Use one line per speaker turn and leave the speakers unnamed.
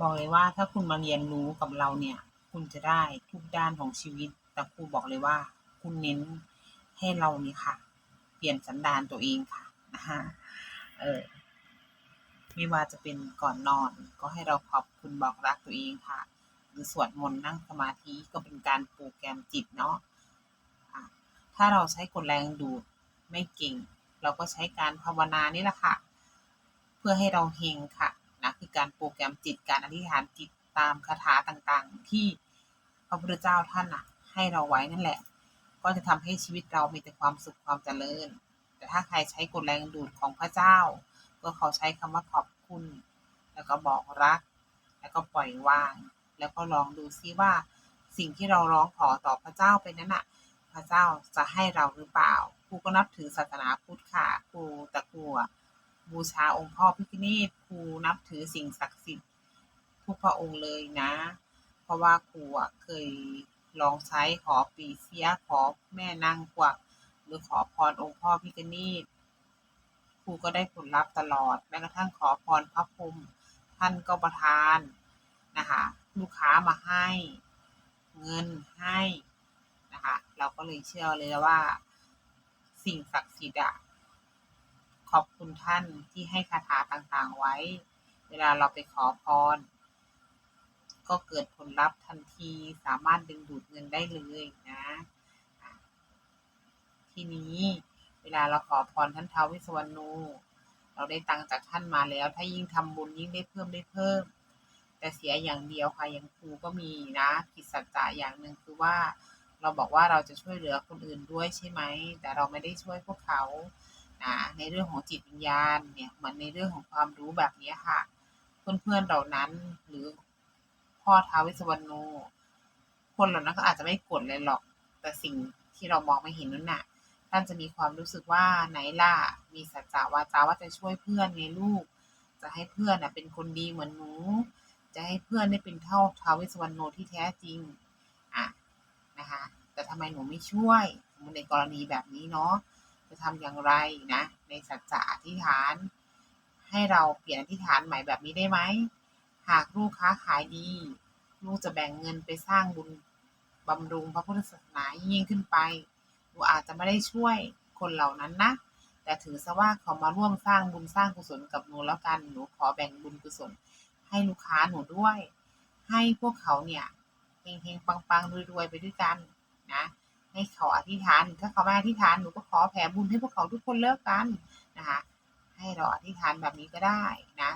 บอกเลยว่าถ้าคุณมาเรียนรู้กับเราเนี่ย คุณจะได้ทุกด้านของชีวิต แต่ครูบอกเลยว่า คุณเน้นให้เรานี่ค่ะ เปลี่ยนสันดานตัวเองค่ะนะคะเออไม่ว่าจะเป็นก่อนนอน ก็ให้เราขอบคุณบอกรักตัวเองค่ะ หรือสวดมนต์นั่งสมาธิก็เป็นการโปรแกมจิตเนาะถ้าเราใช้กดแรงดูดไม่เก่ง เราก็ใช้การภาวนานี่แหละค่ะ เพื่อให้เราเฮงค่ะ คือการโปรแกรมจิตการอธิษฐานจิตตามคาถาต่างๆ ที่พระพุทธเจ้าท่านนะให้เราไว้นั่นแหละ ก็จะทำให้ชีวิตเรามีแต่ความสุขความเจริญ แต่ถ้าใครใช้กฎแรงดูดของพระเจ้า ก็เขาใช้คำว่าขอบคุณ แล้วก็บอกรัก แล้วก็ปล่อยวาง แล้วก็ลองดูซิว่า สิ่งที่เราร้องขอต่อพระเจ้าไปนั้นน่ะ พระเจ้าจะให้เราหรือเปล่าครูก็นับถือศาสนาพุทธค่ะครูตะกัว บูชาองค์พ่อพิฆเนศครูนับถือสิ่งศักดิ์สิทธิ์ทุกพระองค์เลยนะ เพราะว่าครูอะเคยลองใช้ขอปีเสียขอแม่นางกวักหรือขอพรองค์พ่อพิฆเนศครูก็ได้ผลลัพธ์ตลอดแม้กระทั่งขอพรพระพรหมท่านก็ประทานนะคะลูกค้ามาให้เงินให้นะคะเราก็เลยเชื่อเลยว่าสิ่งศักดิ์สิทธิ์อะ ขอบคุณท่านที่ให้คาถาต่างๆไว้ เวลาเราไปขอพร ก็เกิดผลลัพธ์ทันทีสามารถดึงดูดเงินได้เลยนะ ทีนี้เวลาเราขอพรท่านเท้าวเวสวรรณูเราได้ตังจากท่านมาแล้ว ถ้ายิ่งทำบุญยิ่งได้เพิ่มได้เพิ่ม แต่เสียอย่างเดียวค่ะอย่างครูก็มีนะผิดสัจจะอย่างหนึ่งคือว่า เราบอกว่าเราจะช่วยเหลือคนอื่นด้วยใช่ไหม แต่เราไม่ได้ช่วยพวกเขา นะในเรื่องของจิตวิญญาณเนี่ยเหมือนในเรื่องของความรู้แบบนี้ค่ะ เพื่อนๆเหล่านั้นหรือพ่อท้าวเวสวรรณูคนเหล่านั้นก็อาจจะไม่กดเลยหรอก แต่สิ่งที่เรามองไม่เห็นนั่นน่ะท่านจะมีความรู้สึกว่าไหนล่ะมีสัจจะวาจาว่าจะช่วยเพื่อนไงลูก จะให้เพื่อนน่ะเป็นคนดีเหมือนหนู จะให้เพื่อนได้เป็นเท่าท้าวเวสวรรณูที่แท้จริงอะนะคะ แต่ทำไมหนูไม่ช่วยสมมติในกรณีแบบนี้เนาะ จะทำอย่างไรนะ ในสัจจะอธิษฐาน ให้เราเปลี่ยนอธิษฐานใหม่แบบนี้ได้ไหม หากลูกค้าขายดี ลูกจะแบ่งเงินไปสร้างบุญบำรุงพระพุทธศาสนายิ่งขึ้นไปหนูอาจจะไม่ได้ช่วยคนเหล่านั้นนะ แต่ถือซะว่าเขามาร่วมสร้างบุญสร้างกุศลกับหนูแล้วกันหนูขอแบ่งบุญกุศลให้ลูกค้าหนูด้วย ให้พวกเขาเนี่ยเฮงๆปังๆรวยๆไปด้วยกันนะ ให้เขาอธิษฐาน ถ้าเขาไม่อธิษฐานหนูก็ขอแผ่บุญให้พวกเขาทุกคนเลิกกันนะคะ ให้เราอธิษฐานแบบนี้ก็ได้นะ